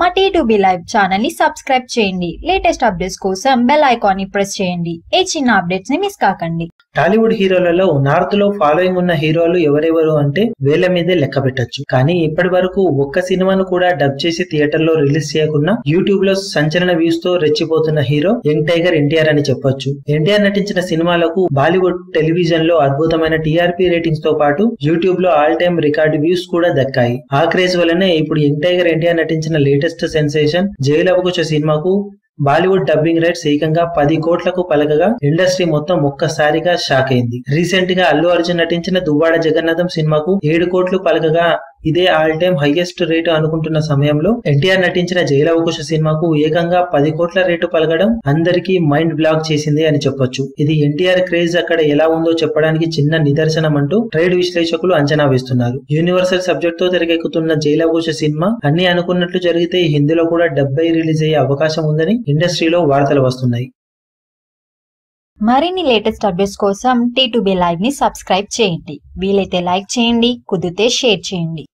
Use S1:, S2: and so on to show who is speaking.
S1: మా T live ఛానల్ని subscribe చేయండి. లేటెస్ట్ అప్డేట్స్ కోసం బెల్ ఐకాన్ని ప్రెస్ చేయండి. ఏ చిన్న అప్డేట్స్ని మిస్ కాకండి.
S2: టాలీవుడ్ హీరోలలో నార్త్లో ఫాలోయింగ్ ఉన్న హీరోలు ఎవరెవరు అంటే వేల మీదే లెక్క పెట్టొచ్చు. కానీ ఇప్పటి వరకు ఒక్క సినిమాను కూడా డబ్ చేసి థియేటర్లో రిలీజ్ చేయకుండా యూట్యూబ్లో సంచలన వ్యూస్తో రెచ్చిపోతున్న హీరో యంగ్ టైగర్ ఎన్టీఆర్ అని చెప్పొచ్చు. ఎన్టీఆర్ నటించిన సినిమాలకు బాలీవుడ్ టెలివిజన్లో అద్భుతమైన టీఆర్పీ రేటింగ్స్తో పాటు యూట్యూబ్లో ఆల్ టైమ్ రికార్డు వ్యూస్ కూడా దక్కాయి. ఆ క్రేజ్ వల్లనే ఇప్పుడు యంగ్ టైగర్ ఎన్టీఆర్ నటించిన లేటెస్ట్ సెన్సేషన్ జైలవకుచ సినిమాకు బాలీవుడ్ డబ్బింగ్ రైట్స్ ఏకంగా పది కోట్లకు పలకగా ఇండస్ట్రీ మొత్తం ఒక్కసారిగా షాక్ అయింది. రీసెంట్గా అల్లు అర్జున్ నటించిన దువ్వాడ జగన్నాథం సినిమాకు ఏడు కోట్లు పలకగా ఇదే ఆల్ టైమ్ హైయెస్ట్ రేటు అనుకుంటున్న సమయంలో ఎన్టీఆర్ నటించిన జైలవకుశ సినిమాకు ఏకంగా పది కోట్ల రేటు పలకడం అందరికీ మైండ్ బ్లాక్ చేసింది అని చెప్పొచ్చు. ఇది ఎన్టీఆర్ క్రేజ్ అక్కడ ఎలా ఉందో చెప్పడానికి చిన్న నిదర్శనం అంటూ ట్రేడ్ విశ్లేషకులు అంచనా వేస్తున్నారు. యూనివర్సల్ సబ్జెక్ట్తో తెరకెక్కుతున్న జైలవకుశ సినిమా అన్ని అనుకున్నట్లు జరిగితే హిందీలో కూడా డెబ్బై రిలీజ్ అయ్యే అవకాశం ఉందని ఇండస్ట్రీలో వార్తలు వస్తున్నాయి.
S1: మరిన్ని లేటెస్ట్ అప్డేట్స్ కోసం టీ లైవ్ని సబ్స్క్రైబ్ చేయండి. వీలైతే లైక్ చేయండి కుదిరితే షేర్ చేయండి.